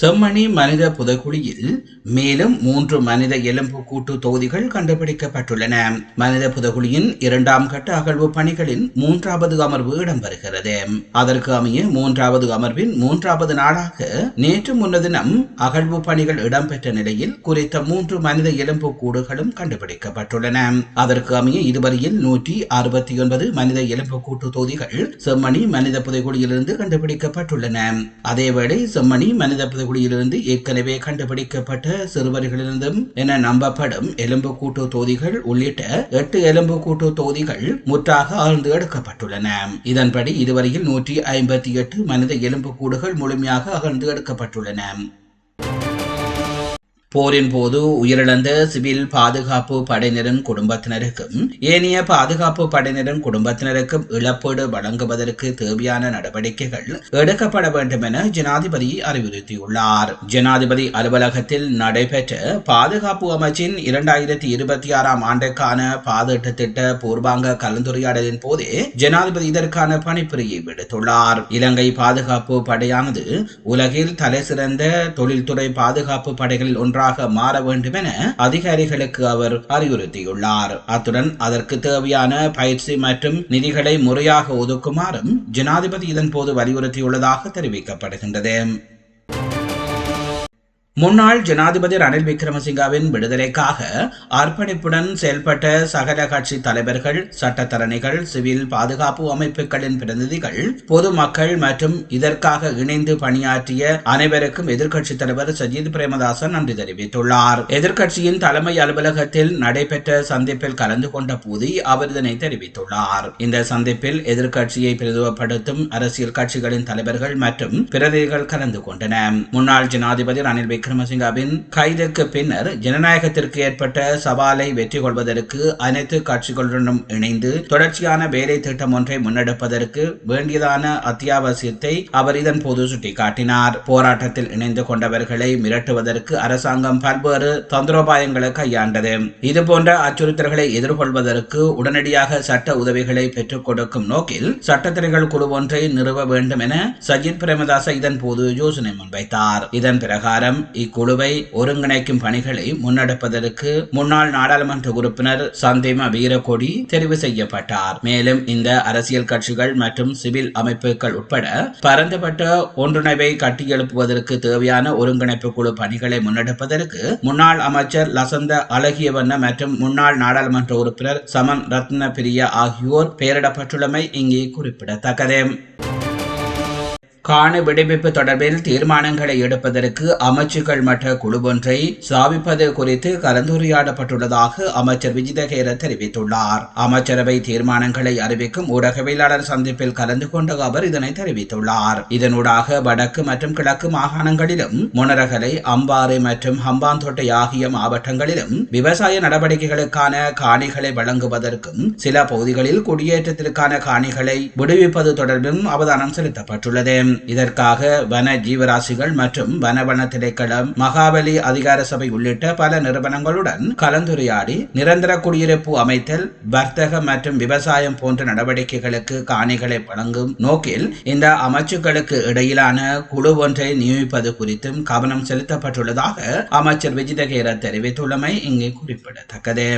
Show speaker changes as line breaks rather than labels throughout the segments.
செம்மணி மனித புதக்குழியில் மேலும் மூன்று மனித எலும்பு கூட்டு தொகுதிகள் கண்டுபிடிக்கப்பட்டுள்ளன. மனித புதகுழியின் இரண்டாம் கட்ட அகழ்வு பணிகளின் மூன்றாவது அமர்வு இடம்பெறுகிறது. அதற்கு அமைய மூன்றாவது அமர்வின் மூன்றாவது நாளாக நேற்று முன்னதினம் அகழ்வு பணிகள் இடம்பெற்ற நிலையில் குறித்த மூன்று மனித எலும்பு கூடுகளும் கண்டுபிடிக்கப்பட்டுள்ளன. அதற்கு அமைய இதுவரையில் நூற்றி அறுபத்தி ஒன்பது மனித எலும்பு கூட்டு தொகுதிகள் செம்மணி மனித புதைக்குழியிலிருந்து கண்டுபிடிக்கப்பட்டுள்ளன. அதேவேளை செம்மணி மனித புதைகுழியிலிருந்து ஏற்கனவே கண்டுபிடிக்கப்பட்ட சிறுவர்களிலிருந்தும் என நம்பப்படும் எலும்பு கூட்டு தொகுதிகள் உள்ளிட்ட எட்டு எலும்பு கூட்டு தொகுதிகள் முற்றாக ஆழ்ந்து எடுக்கப்பட்டுள்ளன. இதன்படி இதுவரையில் நூற்றி ஐம்பத்தி எட்டு மனித எலும்பு கூடுகள் முழுமையாக அகழ்ந்து எடுக்கப்பட்டுள்ளன. போரின் போது உயிரிழந்த சிவில் பாதுகாப்பு படையினரின் குடும்பத்தினருக்கும் ஏனைய பாதுகாப்பு படையினரின் குடும்பத்தினருக்கும் இழப்பீடு வழங்குவதற்கு தேவையான நடவடிக்கைகள் எடுக்கப்பட வேண்டும் என ஜனாதிபதி அறிவுறுத்தியுள்ளார். ஜனாதிபதி அலுவலகத்தில் நடைபெற்ற பாதுகாப்பு அமைச்சின் இரண்டாயிரத்தி இருபத்தி ஆறாம் ஆண்டுக்கான பாதிட்டு திட்ட பூர்வாங்க கலந்துரையாடலின் போதே ஜனாதிபதி இதற்கான பணிப்புரையை விடுத்துள்ளார். இலங்கை பாதுகாப்பு படையானது உலகில் தலைசிறந்த தொழில்துறை பாதுகாப்பு படைகளில் ஒன்றாக ஒன்றாக மாற வேண்டும் என அதிகாரிகளுக்கு அவர் அறிவுறுத்தியுள்ளார். அத்துடன் அதற்கு தேவையான பயிற்சி மற்றும் நிதிகளை முறையாக ஒதுக்குமாறும் ஜனாதிபதி இதன்போது வலியுறுத்தியுள்ளதாக தெரிவிக்கப்படுகின்றது. முன்னாள் ஜனாதிபதி ரணில் விக்ரமசிங்காவின் விடுதலைக்காக அர்ப்பணிப்புடன் செயல்பட்ட சகல கட்சி தலைவர்கள் சட்டத்தரணிகள் சிவில் பாதுகாப்பு அமைப்புகளின் பிரதிநிதிகள் பொதுமக்கள் மற்றும் இதற்காக இணைந்து பணியாற்றிய அனைவருக்கும் எதிர்க்கட்சித் தலைவர் சஜித் பிரேமதாசன் நன்றி தெரிவித்துள்ளார். எதிர்க்கட்சியின் தலைமை அலுவலகத்தில் நடைபெற்ற சந்திப்பில் கலந்து கொண்ட போது அவர் இதனை தெரிவித்துள்ளார். இந்த சந்திப்பில் எதிர்க்கட்சியை பிரதிநிதிப்படுத்தும் அரசியல் கட்சிகளின் தலைவர்கள் மற்றும் பிரதிநிதிகள் கலந்து கொண்டனர். முன்னாள் ஜனாதிபதி ரணில் விக்ரமசிங்காவின் கைதுக்கு பின்னர் ஜனநாயகத்திற்கு ஏற்பட்ட சவாலை வெற்றி கொள்வதற்கு அனைத்து கட்சிகளுடனும் இணைந்து தொடர்ச்சியான வேலை திட்டம் ஒன்றை முன்னெடுப்பதற்கு வேண்டியதான அத்தியாவசியத்தை அவர் இதன் போது சுட்டிக்காட்டினார். போராட்டத்தில் இணைந்து கொண்டவர்களை மிரட்டுவதற்கு அரசாங்கம் பல்வேறு தந்திரோபாயங்களை கையாண்டது. இதுபோன்ற அச்சுறுத்தல்களை எதிர்கொள்வதற்கு உடனடியாக சட்ட உதவிகளை பெற்றுக் கொடுக்கும் நோக்கில் சட்டத்திரைகள் குழு ஒன்றை நிறுவ வேண்டும் என சஜித் பிரேமதாச இதன் போது யோசனை முன்வைத்தார். இதன் பிரகாரம் இக்குழுவை ஒருங்கிணைக்கும் பணிகளை முன்னெடுப்பதற்கு முன்னாள் நாடாளுமன்ற உறுப்பினர் சந்திம வீரகொடி தெரிவு செய்யப்பட்டார். மேலும் இந்த அரசியல் கட்சிகள் மற்றும் சிவில் அமைப்புகள் உட்பட பரந்துபட்ட ஒன்றிணைவை கட்டியெழுப்புவதற்கு தேவையான ஒருங்கிணைப்பு குழு பணிகளை முன்னெடுப்பதற்கு முன்னாள் அமைச்சர் லசந்த அழகியவண்ண மற்றும் முன்னாள் நாடாளுமன்ற உறுப்பினர் சமன் ரத்ன பிரியா ஆகியோர் பெயரிடப்பட்டுள்ளமை இங்கே குறிப்பிடத்தக்கது. காண விடுவிப்பு தொடர்பில் தீர்மானங்களை எடுப்பதற்கு அமைச்சுகள் மற்ற குழு ஒன்றை சாவிப்பது குறித்து கலந்துரையாடப்பட்டுள்ளதாக அமைச்சர் விஜிதகேர தெரிவித்துள்ளார். அமைச்சரவை தீர்மானங்களை அறிவிக்கும் ஊடகவியலாளர் சந்திப்பில் கலந்து கொண்ட அவர் இதனை தெரிவித்துள்ளார். இதனூடாக வடக்கு மற்றும் கிழக்கு மாகாணங்களிலும் முனரகலை அம்பாறை மற்றும் ஹம்பாந்தோட்டை ஆகிய மாவட்டங்களிலும் விவசாய நடவடிக்கைகளுக்கான காணிகளை வழங்குவதற்கும் சில பகுதிகளில் குடியேற்றத்திற்கான காணிகளை விடுவிப்பது தொடர்பிலும் அவதானம் செலுத்தப்பட்டுள்ளது. இதற்காக வன ஜீவராசிகள் மற்றும் வனவன திணைக்களம் மகாபலி அதிகார சபை உள்ளிட்ட பல நிறுவனங்களுடன் கலந்துரையாடி நிரந்தர குடியிருப்பு அமைத்தல் வர்த்தக மற்றும் விவசாயம் போன்ற நடவடிக்கைகளுக்கு காணிகளை வழங்கும் நோக்கில் இந்த அமைச்சுக்களுக்கு இடையிலான குழு ஒன்றை நியமிப்பது குறித்தும் கவனம் செலுத்தப்பட்டுள்ளதாக அமைச்சர் விஜிதகேர தெரிவித்துள்ளமை இங்கே குறிப்பிடத்தக்கது.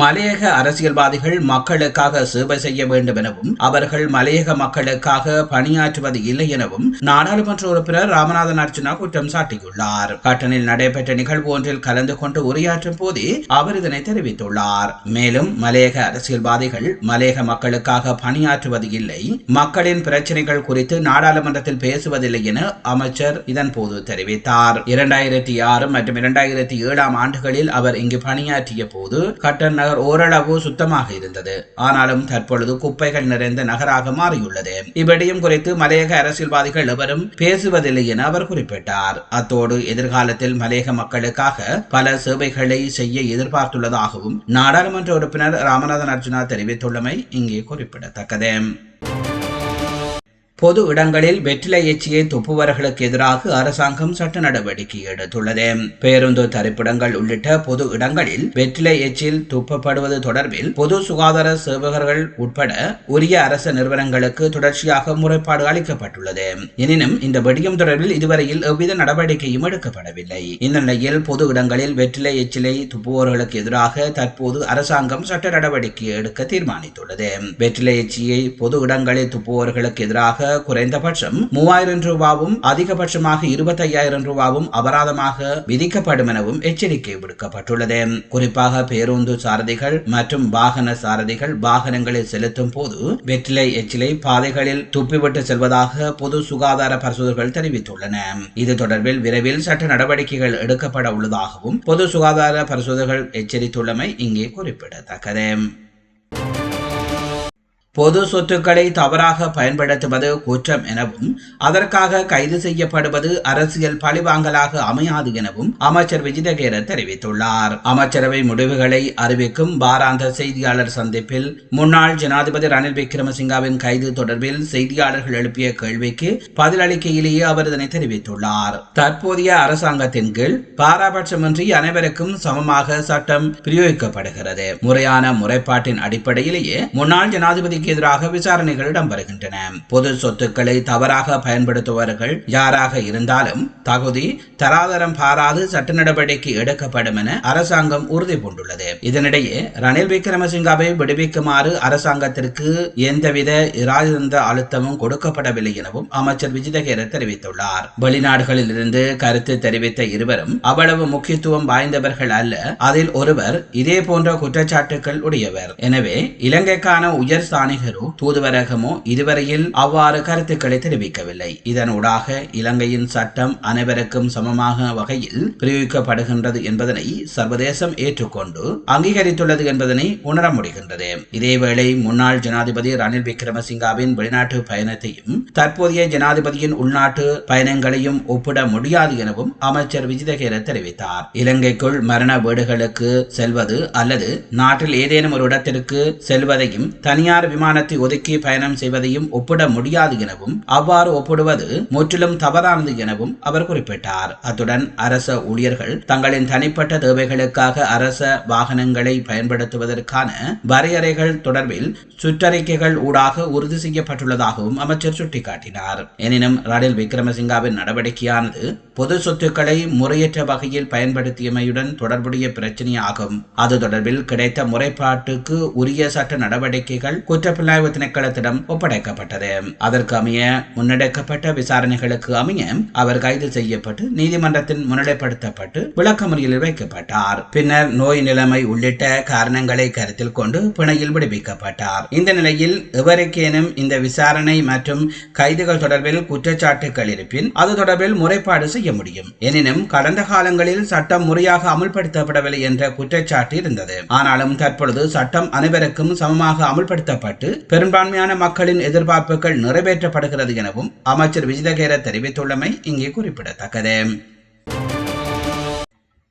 மலையக அரசியல்வாதிகள் மக்களுக்காக சேவை செய்ய வேண்டும் எனவும் அவர்கள் மலையக மக்களுக்காக பணியாற்றுவது இல்லை எனவும் நாடாளுமன்ற உறுப்பினர் ராமநாதன் அர்ஜுனா குற்றம் சாட்டியுள்ளார். கட்டணில் நடைபெற்ற நிகழ்வு ஒன்றில் கலந்து கொண்டு உரையாற்றும் போதே அவர் இதனை தெரிவித்துள்ளார். மேலும் மலையக அரசியல்வாதிகள் மலையக மக்களுக்காக பணியாற்றுவது இல்லை மக்களின் பிரச்சனைகள் குறித்து நாடாளுமன்றத்தில் பேசுவதில்லை என அமைச்சர் இதன் போது தெரிவித்தார். இரண்டாயிரத்தி ஆறு மற்றும் இரண்டாயிரத்தி ஏழாம் ஆண்டுகளில் அவர் இங்கு பணியாற்றிய போது கட்டன் நகர் ஓரளவு சுத்தமாக இருந்தது. ஆனாலும் தற்பொழுது குப்பைகள் நிறைந்த நகராக மாறியுள்ளது. இவ்விடயம் குறித்து மலையக அரசியல்வாதிகள் எவரும் பேசுவதில்லை என அவர் குறிப்பிட்டார். அத்தோடு எதிர்காலத்தில் மலையக மக்களுக்காக பல சேவைகளை செய்ய எதிர்பார்த்துள்ளதாகவும் நாடாளுமன்ற உறுப்பினர் ராமநாதன் அர்ஜுனா தெரிவித்துள்ளமை இங்கே குறிப்பிடத்தக்கது. பொது இடங்களில் வெற்றிலை எச்சியை துப்புவர்களுக்கு எதிராக அரசாங்கம் சட்ட நடவடிக்கை எடுத்துள்ளது. பேருந்து தரிப்பிடங்கள் உள்ளிட்ட பொது இடங்களில் வெற்றிலை எச்சில் துப்பப்படுவது தொடர்பில் பொது சுகாதார சேவகர்கள் உட்பட உரிய அரசு நிறுவனங்களுக்கு தொடர்ச்சியாக முறைப்பாடு அளிக்கப்பட்டுள்ளது. எனினும் இந்த வெடியும் தொடர்பில் இதுவரையில் எவ்வித நடவடிக்கையும் எடுக்கப்படவில்லை. இந்த நிலையில் பொது இடங்களில் வெற்றிலை எச்சிலை துப்புவோர்களுக்கு எதிராக தற்போது அரசாங்கம் சட்ட நடவடிக்கை எடுக்க தீர்மானித்துள்ளது. வெற்றிலை எச்சியை பொது இடங்களில் துப்புவோர்களுக்கு எதிராக குறைந்தபட்சம் மூவாயிரம் ரூபாவும் அதிகபட்சமாக இருபத்தையாயிரம் ரூபாவும் அபராதமாக விதிக்கப்படும் எனவும் எச்சரிக்கை விடுக்கப்பட்டுள்ளது. குறிப்பாக பேருந்து சாரதிகள் மற்றும் வாகன சாரதிகள் வாகனங்களில் செலுத்தும் போது வெற்றிலை எச்சிலை பாதைகளில் துப்பிவிட்டு செல்வதாக பொது சுகாதார பரிசோதகர்கள் தெரிவித்துள்ளன. இது தொடர்பில் விரைவில் சட்ட நடவடிக்கைகள் எடுக்கப்பட உள்ளதாகவும் பொது சுகாதார பரிசோதகர்கள் எச்சரித்துள்ளமை இங்கே குறிப்பிடத்தக்கது. பொது சொத்துக்களை தவறாக பயன்படுத்துவது குற்றம் எனவும் அதற்காக கைது செய்யப்படுவது அரசியல் பழிவாங்கலாக அமையாது எனவும் அமைச்சர் விஜிதகேர தெரிவித்துள்ளார். அமைச்சரவை முடிவுகளை அறிவிக்கும் வாராந்த செய்தியாளர் சந்திப்பில் முன்னாள் ஜனாதிபதி ரணில் விக்ரமசிங்காவின் கைது தொடர்பில் செய்தியாளர்கள் எழுப்பிய கேள்விக்கு பதிலளிக்கையிலேயே அவர் இதனை தெரிவித்துள்ளார். தற்போதைய அரசாங்கத்தின் கீழ் பாராபட்சமின்றி அனைவருக்கும் சமமாக சட்டம் பிரயோகிக்கப்படுகிறது. முறையான முறைப்பாட்டின் அடிப்படையிலேயே முன்னாள் ஜனாதிபதி நீதிக்கு எதிராக விசாரணைகள் இடம்பெறுகின்றன. பொது சொத்துக்களை தவறாக பயன்படுத்துபவர்கள் யாராக இருந்தாலும் தகுதி தராதரம் பாராது சட்ட நடவடிக்கை எடுக்கப்படும் என அரசாங்கம் உறுதி பூண்டுள்ளது. இதனிடையே ரணில் விக்ரமசிங்காவை விடுவிக்குமாறு அரசாங்கத்திற்கு எந்தவித இராஜதந்த அழுத்தமும் கொடுக்கப்படவில்லை எனவும் அமைச்சர் விஜிதகேர தெரிவித்துள்ளார். வெளிநாடுகளில் இருந்து கருத்து தெரிவித்த இருவரும் அவ்வளவு முக்கியத்துவம் வாய்ந்தவர்கள் அல்ல அதில் ஒருவர் இதே போன்ற குற்றச்சாட்டுகள் உடையவர். எனவே இலங்கைக்கான உயர் ஸ்தான வணிகரோ தூதுவரகமோ இதுவரையில் அவ்வாறு கருத்துக்களை தெரிவிக்கவில்லை. இதனூடாக இலங்கையின் சட்டம் அனைவருக்கும் சமமாக வகையில் பிரயோகிக்கப்படுகின்றது என்பதனை சர்வதேசம் ஏற்றுக்கொண்டு அங்கீகரித்துள்ளது என்பதனை உணர முடிகின்றது. இதேவேளை முன்னாள் ஜனாதிபதி ரணில் விக்ரமசிங்காவின் வெளிநாட்டு பயணத்தையும் தற்போதைய ஜனாதிபதியின் உள்நாட்டு பயணங்களையும் ஒப்பிட முடியாது எனவும் அமைச்சர் விஜிதகேர தெரிவித்தார். இலங்கைக்குள் மரண வீடுகளுக்கு செல்வது அல்லது நாட்டில் ஏதேனும் ஒரு இடத்திற்கு செல்வதையும் தனியார் விமானத்தை ஒதுக்கி பயணம் செய்வதையும் ஒப்பிட முடியாது எனவும் அவ்வாறு ஒப்பிடுவது முற்றிலும் தவறானது எனவும் அவர் குறிப்பிட்டார். அத்துடன் அரச ஊழியர்கள் தங்களின் தனிப்பட்ட தேவைகளுக்காக அரச வாகனங்களை பயன்படுத்துவதற்கான வரையறைகள் தொடர்பில் சுற்றறிக்கைகள் ஊடாக உறுதி செய்யப்பட்டுள்ளதாகவும் அமைச்சர் சுட்டிக்காட்டினார். எனினும் ரணில் விக்ரமசிங்காவின் நடவடிக்கையானது பொது சொத்துக்களை முறையற்ற வகையில் பயன்படுத்தியமையுடன் தொடர்புடைய பிரச்சனையாகும். அது தொடர்பில் கிடைத்த முறைப்பாட்டுக்கு உரிய சட்ட நடவடிக்கைகள் குற்றப்புலனாய்வு திணைக்களத்திடம் ஒப்படைக்கப்பட்டது அதற்கு அமைய முன்னெடுக்கப்பட்ட விசாரணைகளுக்கு அமைய அவர் கைது செய்யப்பட்டு நீதிமன்றத்தின் முன்னிலைப்படுத்தப்பட்டு விளக்கமறியலில் வைக்கப்பட்டார். பின்னர் நோய் நிலைமை உள்ளிட்ட காரணங்களை கருத்தில் கொண்டு பிணையில் விடுவிக்கப்பட்டார். இந்த நிலையில் எவருக்கேனும் இந்த விசாரணை மற்றும் கைதுகள் தொடர்பில் குற்றச்சாட்டுகள் இருப்பின் அது தொடர்பில் முறைப்பாடு செய்ய முடியும். எனினும் கடந்த காலங்களில் சட்டம் முறையாக அமுல்படுத்தப்படவில்லை என்ற குற்றச்சாட்டு இருந்தது. ஆனாலும் தற்பொழுது சட்டம் அனைவருக்கும் சமமாக அமுல்படுத்தப்பட்டு செயல்படுத்தப்பட்டு பெரும்பான்மையான மக்களின் எதிர்பார்ப்புகள் நிறைவேற்றப்படுகிறது எனவும் அமைச்சர் விஜிதகேர தெரிவித்துள்ளமை இங்கே குறிப்பிடத்தக்கது.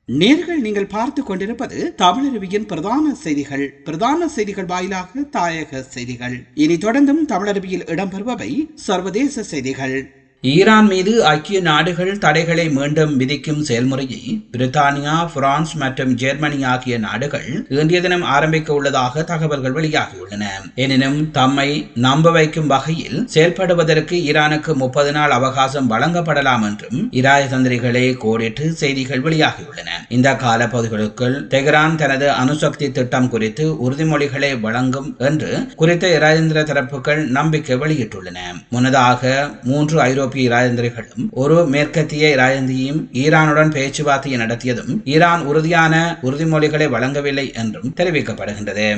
நேர்கள் நீங்கள் பார்த்து கொண்டிருப்பது தமிழருவியின் பிரதான செய்திகள். பிரதான செய்திகள் வாயிலாக தாயக செய்திகள். இனி தொடர்ந்தும் தமிழருவியில் இடம்பெறுபவை சர்வதேச செய்திகள். ஈரான் மீது ஐக்கிய நாடுகள் தடைகளை மீண்டும் விதிக்கும் செயல்முறையை பிரித்தானியா பிரான்ஸ் மற்றும் ஜெர்மனி ஆகிய நாடுகள் இன்றைய தினம் ஆரம்பிக்க உள்ளதாக தகவல்கள் வெளியாகியுள்ளன. எனினும் தம்மை நம்ப வைக்கும் வகையில் செயல்படுவதற்கு ஈரானுக்கு முப்பது நாள் அவகாசம் வழங்கப்படலாம் என்றும் இராஜதந்திரிகளை கோடிட்டு செய்திகள் வெளியாகியுள்ளன. இந்த காலப்பகுதிகளுக்குள் தெஹ்ரான் தனது அணுசக்தி திட்டம் குறித்து உறுதிமொழிகளை வழங்கும் என்று குறித்த இராஜேந்திர தரப்புகள் நம்பிக்கை வெளியிட்டுள்ளன. முன்னதாக மூன்று ஐரோப்பிய ஐரோப்பிய இராஜேந்திரிகளும் ஒரு மேற்கத்திய இராஜந்தியும் ஈரானுடன் பேச்சுவார்த்தையை நடத்தியதும் ஈரான் உறுதியான உறுதிமொழிகளை வழங்கவில்லை என்றும் தெரிவிக்கப்படுகின்றது.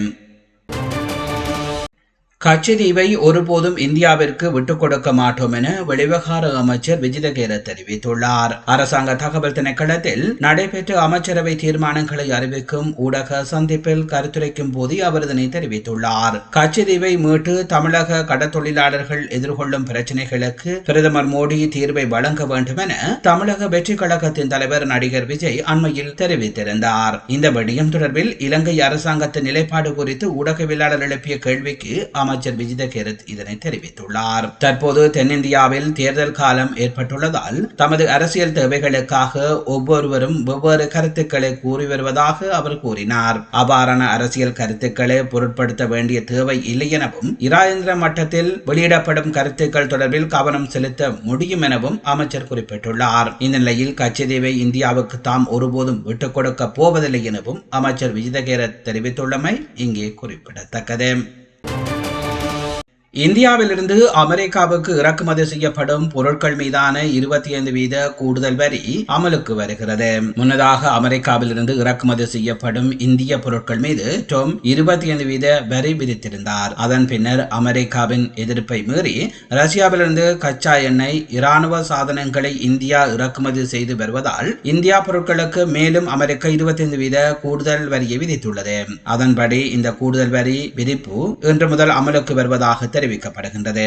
கச்சதீவை ஒருபோதும் இந்தியாவிற்கு விட்டுக் கொடுக்க மாட்டோம் என வெளிவகார அமைச்சர் விஜிதகேர தெரிவித்துள்ளார். அரசாங்க தகவல் திணைக்களத்தில் நடைபெற்ற அமைச்சரவை தீர்மானங்களை அறிவிக்கும் ஊடக சந்திப்பில் கருத்துரைக்கும் போது அவர் இதனை தெரிவித்துள்ளார். கச்சதீவை மீட்டு தமிழக கடத்தொழிலாளர்கள் எதிர்கொள்ளும் பிரச்சினைகளுக்கு பிரதமர் மோடி தீர்வை வழங்க வேண்டும் என தமிழக வெற்றி கழகத்தின் தலைவர் நடிகர் விஜய் அண்மையில் தெரிவித்திருந்தார். இந்த விடயம் தொடர்பில் இலங்கை அரசாங்கத்தின் நிலைப்பாடு குறித்து ஊடகவியலாளர் எழுப்பிய கேள்விக்கு அமைச்சர் அமைச்சர் விஜித கேரத் இதனை தெரிவித்துள்ளார். தற்போது தென்னிந்தியாவில் தேர்தல் காலம் ஏற்பட்டுள்ளதால் தமது அரசியல் தேவைகளுக்காக ஒவ்வொருவரும் வெவ்வேறு கருத்துக்களை கூறி வருவதாக அவர் கூறினார். அவ்வாறான அரசியல் கருத்துக்களை பொருட்படுத்த வேண்டிய தேவை இல்லை எனவும் இராஜேந்திர மட்டத்தில் வெளியிடப்படும் கருத்துக்கள் தொடர்பில் கவனம் செலுத்த முடியும் எனவும் அமைச்சர் குறிப்பிட்டுள்ளார். இந்த நிலையில் கச்சதீவை இந்தியாவுக்கு தாம் ஒருபோதும் விட்டுக் கொடுக்க போவதில்லை எனவும் அமைச்சர் விஜிதகேர தெரிவித்துள்ளமை இங்கே குறிப்பிடத்தக்கது. இந்தியாவிலிருந்து அமெரிக்காவுக்கு இறக்குமதி செய்யப்படும் பொருட்கள் மீதான இருபத்தி ஐந்து வீத கூடுதல் வரி அமலுக்கு வருகிறது. முன்னதாக அமெரிக்காவிலிருந்து இறக்குமதி செய்யப்படும் இந்திய பொருட்கள் மீது டொம் இருபத்தி ஐந்து வீத வரி விதித்திருந்தார். அதன் பின்னர் அமெரிக்காவின் எதிர்ப்பை மீறி ரஷ்யாவிலிருந்து கச்சா எண்ணெய் இராணுவ சாதனங்களை இந்தியா இறக்குமதி செய்து வருவதால் இந்தியா பொருட்களுக்கு மேலும் அமெரிக்கா இருபத்தி ஐந்து வீத கூடுதல் வரியை விதித்துள்ளது. அதன்படி இந்த கூடுதல் வரி விதிப்பு இன்று முதல் அமலுக்கு வருவதாக தெரிவிக்கப்படுகின்றது